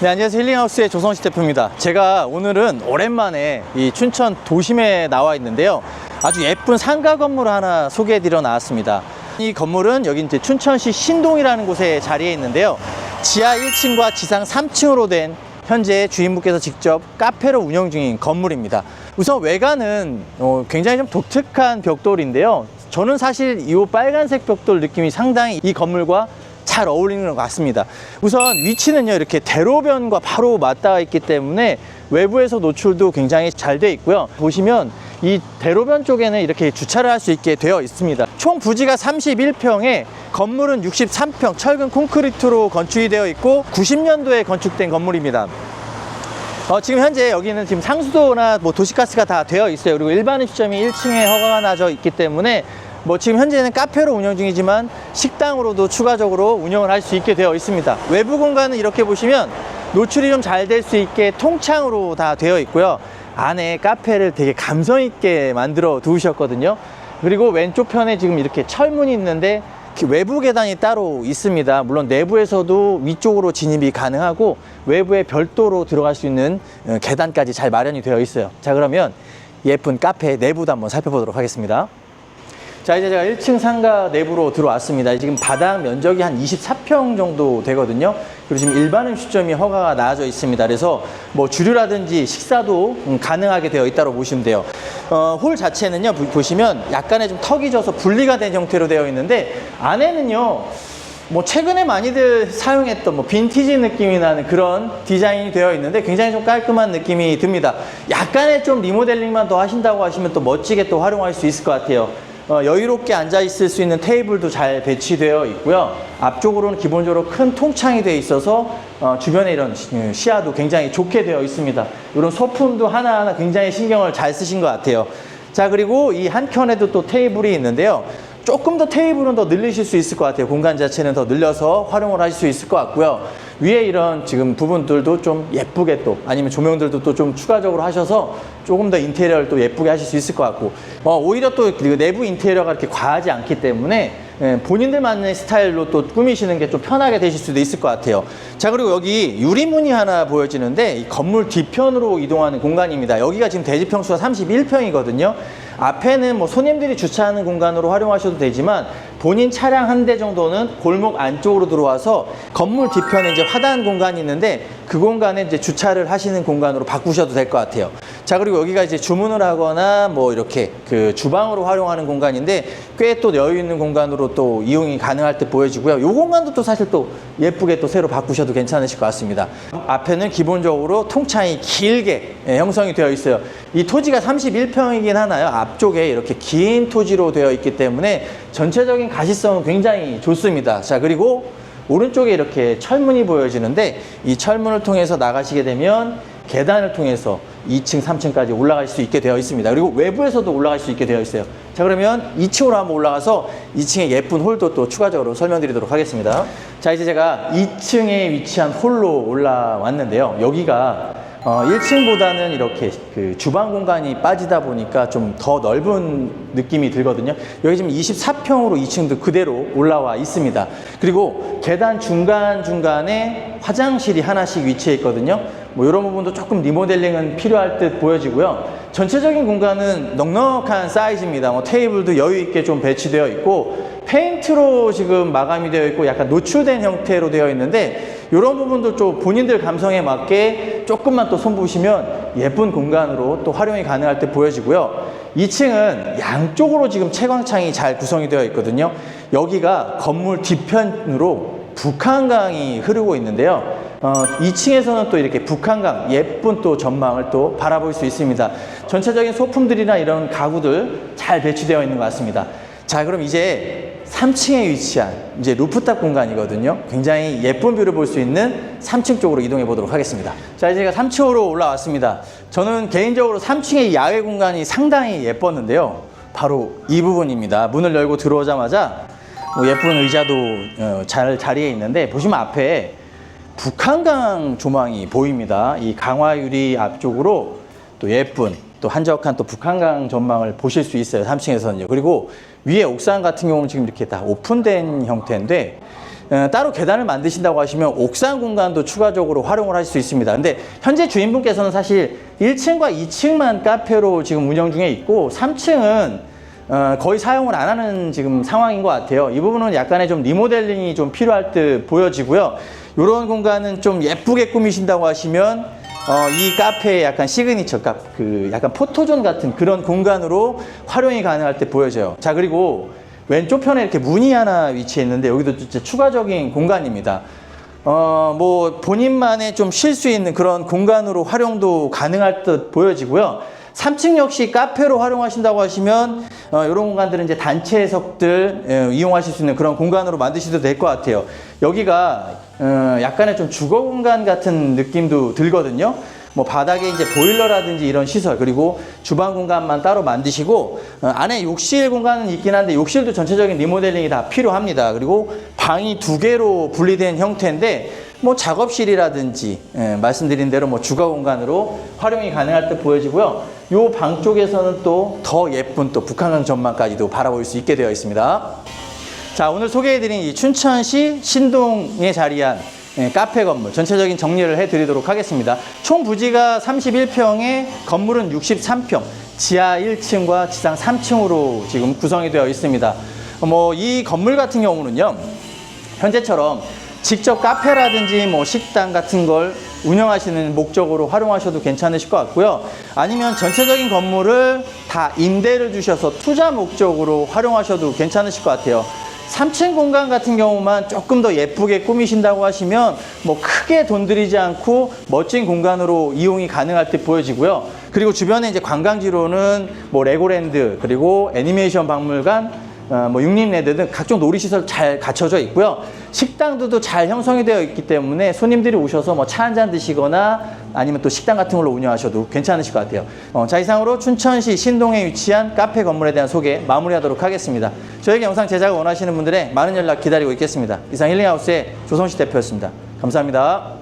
네, 안녕하세요. 힐링하우스의 조성식 대표입니다. 제가 오늘은 오랜만에 이 춘천 도심에 나와 있는데요. 아주 예쁜 상가 건물 하나 소개해 드려 나왔습니다. 이 건물은 여기 이제 춘천시 신동이라는 곳에 자리해 있는데요. 지하 1층과 지상 3층으로 된 현재 주인분께서 직접 카페로 운영 중인 건물입니다. 우선 외관은 어, 굉장히 좀 독특한 벽돌인데요. 저는 사실 이 빨간색 벽돌 느낌이 상당히 이 건물과 잘 어울리는 것 같습니다. 우선 위치는요, 이렇게 대로변과 바로 맞닿아 있기 때문에 외부에서 노출도 굉장히 잘 돼 있고요. 보시면 이 대로변 쪽에는 이렇게 주차를 할 수 있게 되어 있습니다. 총 부지가 31평에 건물은 63평 철근 콘크리트로 건축이 되어 있고 90년도에 건축된 건물입니다. 어, 지금 현재 여기는 지금 상수도나 뭐 도시가스가 다 되어 있어요. 그리고 일반 입점이 1층에 허가가 나져 있기 때문에 뭐 지금 현재는 카페로 운영 중이지만 식당으로도 추가적으로 운영을 할 수 있게 되어 있습니다. 외부 공간은 이렇게 보시면 노출이 좀 잘 될 수 있게 통창으로 다 되어 있고요. 안에 카페를 되게 감성 있게 만들어 두셨거든요. 그리고 왼쪽 편에 지금 이렇게 철문이 있는데 이렇게 외부 계단이 따로 있습니다. 물론 내부에서도 위쪽으로 진입이 가능하고 외부에 별도로 들어갈 수 있는 어, 계단까지 잘 마련이 되어 있어요. 자, 그러면 예쁜 카페 내부도 한번 살펴보도록 하겠습니다. 자, 이제 제가 1층 상가 내부로 들어왔습니다. 지금 바닥 면적이 한 24평 정도 되거든요. 그리고 지금 일반 음식점이 허가가 나와져 있습니다. 그래서 뭐 주류라든지 식사도 음, 가능하게 되어 있다고 보시면 돼요. 어, 홀 자체는요, 보- 보시면 약간의 좀 턱이 져서 분리가 된 형태로 되어 있는데 안에는요, 뭐 최근에 많이들 사용했던 뭐 빈티지 느낌이 나는 그런 디자인이 되어 있는데 굉장히 좀 깔끔한 느낌이 듭니다. 약간의 좀 리모델링만 더 하신다고 하시면 또 멋지게 또 활용할 수 있을 것 같아요. 어, 여유롭게 앉아 있을 수 있는 테이블도 잘 배치되어 있고요. 앞쪽으로는 기본적으로 큰 통창이 되어 있어서 어, 주변에 이런 시- 시야도 굉장히 좋게 되어 있습니다. 이런 소품도 하나하나 굉장히 신경을 잘 쓰신 것 같아요. 자 그리고 이 한켠에도 또 테이블이 있는데요. 조금 더 테이블은 더 늘리실 수 있을 것 같아요. 공간 자체는 더 늘려서 활용을 하실 수 있을 것 같고요. 위에 이런 지금 부분들도 좀 예쁘게 또 아니면 조명들도 또 좀 추가적으로 하셔서 조금 더 인테리어를 또 예쁘게 하실 수 있을 것 같고 어, 오히려 또그 내부 인테리어가 그렇게 과하지 않기 때문에 예, 본인들만의 스타일로 또 꾸미시는 게 좀 편하게 되실 수도 있을 것 같아요. 자 그리고 여기 유리문이 하나 보여지는데 이 건물 뒤편으로 이동하는 공간입니다. 여기가 지금 대지 평수가 31평이거든요. 앞에는 뭐 손님들이 주차하는 공간으로 활용하셔도 되지만 본인 차량 한 대 정도는 골목 안쪽으로 들어와서 건물 뒤편에 이제 화단 공간이 있는데 그 공간에 이제 주차를 하시는 공간으로 바꾸셔도 될 것 같아요. 자 그리고 여기가 이제 주문을 하거나 뭐 이렇게 그 주방으로 활용하는 공간인데 꽤 또 여유 있는 공간으로 또 이용이 가능할 때 보여지고요. 이 공간도 또 사실 또 예쁘게 또 새로 바꾸셔도 괜찮으실 것 같습니다. 앞에는 기본적으로 통창이 길게 예, 형성이 되어 있어요. 이 토지가 31평이긴 하나요. 앞쪽에 이렇게 긴 토지로 되어 있기 때문에 전체적인 가시성은 굉장히 좋습니다. 자 그리고 오른쪽에 이렇게 철문이 보여지는데 이 철문을 통해서 나가시게 되면 계단을 통해서 2층, 3층까지 올라갈 수 있게 되어 있습니다. 그리고 외부에서도 올라갈 수 있게 되어 있어요. 자, 그러면 2층으로 한번 올라가서 2층에 예쁜 홀도 또 추가적으로 설명드리도록 하겠습니다. 자, 이제 제가 2층에 위치한 홀로 올라왔는데요. 여기가 어, 1층보다는 이렇게 그 주방 공간이 빠지다 보니까 좀 더 넓은 느낌이 들거든요. 여기 지금 24평으로 2층도 그대로 올라와 있습니다. 그리고 계단 중간중간에 화장실이 하나씩 위치해 있거든요. 뭐 이런 부분도 조금 리모델링은 필요할 듯 보여지고요. 전체적인 공간은 넉넉한 사이즈입니다. 뭐 테이블도 여유 있게 좀 배치되어 있고 페인트로 지금 마감이 되어 있고 약간 노출된 형태로 되어 있는데 이런 부분도 좀 본인들 감성에 맞게 조금만 또 손보시면 예쁜 공간으로 또 활용이 가능할 때 보여지고요. 2층은 양쪽으로 지금 채광창이 잘 구성이 되어 있거든요. 여기가 건물 뒤편으로 북한강이 흐르고 있는데요. 어, 2층에서는 또 이렇게 북한강 예쁜 또 전망을 또 바라볼 수 있습니다. 전체적인 소품들이나 이런 가구들 잘 배치되어 있는 것 같습니다. 자, 그럼 이제 3층에 위치한 이제 루프탑 공간이거든요. 굉장히 예쁜 뷰를 볼 수 있는 3층 쪽으로 이동해 보도록 하겠습니다. 자, 이제 제가 3층으로 올라왔습니다. 저는 개인적으로 3층의 야외 공간이 상당히 예뻤는데요. 바로 이 부분입니다. 문을 열고 들어오자마자 뭐 예쁜 의자도 어, 잘 자리에 있는데 보시면 앞에 북한강 조망이 보입니다. 이 강화유리 앞쪽으로 또 예쁜 또 한적한 또 북한강 전망을 보실 수 있어요. 3층에서는요. 그리고 위에 옥상 같은 경우는 지금 이렇게 다 오픈된 형태인데 어, 따로 계단을 만드신다고 하시면 옥상 공간도 추가적으로 활용을 할수 있습니다. 근데 현재 주인분께서는 사실 1층과 2층만 카페로 지금 운영 중에 있고 3층은 어, 거의 사용을 안 하는 지금 상황인 것 같아요. 이 부분은 약간의 좀 리모델링이 좀 필요할 듯 보여지고요. 이런 공간은 좀 예쁘게 꾸미신다고 하시면 어, 이 카페의 약간 시그니처 카, 그 약간 포토존 같은 그런 공간으로 활용이 가능할 때 보여져요. 자 그리고 왼쪽 편에 이렇게 문이 하나 위치해 있는데 여기도 진짜 추가적인 공간입니다. 어, 뭐 본인만의 좀 쉴 수 있는 그런 공간으로 활용도 가능할 듯 보여지고요. 3층 역시 카페로 활용하신다고 하시면 어, 이런 공간들은 이제 단체 해석들 예, 이용하실 수 있는 그런 공간으로 만드셔도 될 것 같아요. 여기가 어, 약간의 좀 주거 공간 같은 느낌도 들거든요. 뭐 바닥에 이제 보일러라든지 이런 시설 그리고 주방 공간만 따로 만드시고 어, 안에 욕실 공간은 있긴 한데 욕실도 전체적인 리모델링이 다 필요합니다. 그리고 방이 두 개로 분리된 형태인데 뭐 작업실이라든지 예, 말씀드린 대로 뭐 주거 공간으로 활용이 가능할 때 보여지고요. 요 방 쪽에서는 또 더 예쁜 또 북한강 전망까지도 바라볼 수 있게 되어 있습니다. 자 오늘 소개해드린 이 춘천시 신동에 자리한 예, 카페 건물 전체적인 정리를 해드리도록 하겠습니다. 총 부지가 31평에 건물은 63평, 지하 1층과 지상 3층으로 지금 구성이 되어 있습니다. 뭐 이 건물 같은 경우는요. 현재처럼 직접 카페라든지 뭐 식당 같은 걸 운영하시는 목적으로 활용하셔도 괜찮으실 것 같고요. 아니면 전체적인 건물을 다 임대를 주셔서 투자 목적으로 활용하셔도 괜찮으실 것 같아요. 3층 공간 같은 경우만 조금 더 예쁘게 꾸미신다고 하시면 뭐 크게 돈 들이지 않고 멋진 공간으로 이용이 가능할 때 보여지고요. 그리고 주변에 이제 관광지로는 뭐 레고랜드 그리고 애니메이션 박물관 어, 뭐 육림랜드 등 각종 놀이시설 잘 갖춰져 있고요. 식당들도 잘 형성이 되어 있기 때문에 손님들이 오셔서 뭐 차 한 잔 드시거나 아니면 또 식당 같은 걸로 운영하셔도 괜찮으실 것 같아요. 어, 자, 이상으로 춘천시 신동에 위치한 카페 건물에 대한 소개 마무리하도록 하겠습니다. 저에게 영상 제작을 원하시는 분들의 많은 연락 기다리고 있겠습니다. 이상 힐링하우스의 조성식 대표였습니다. 감사합니다.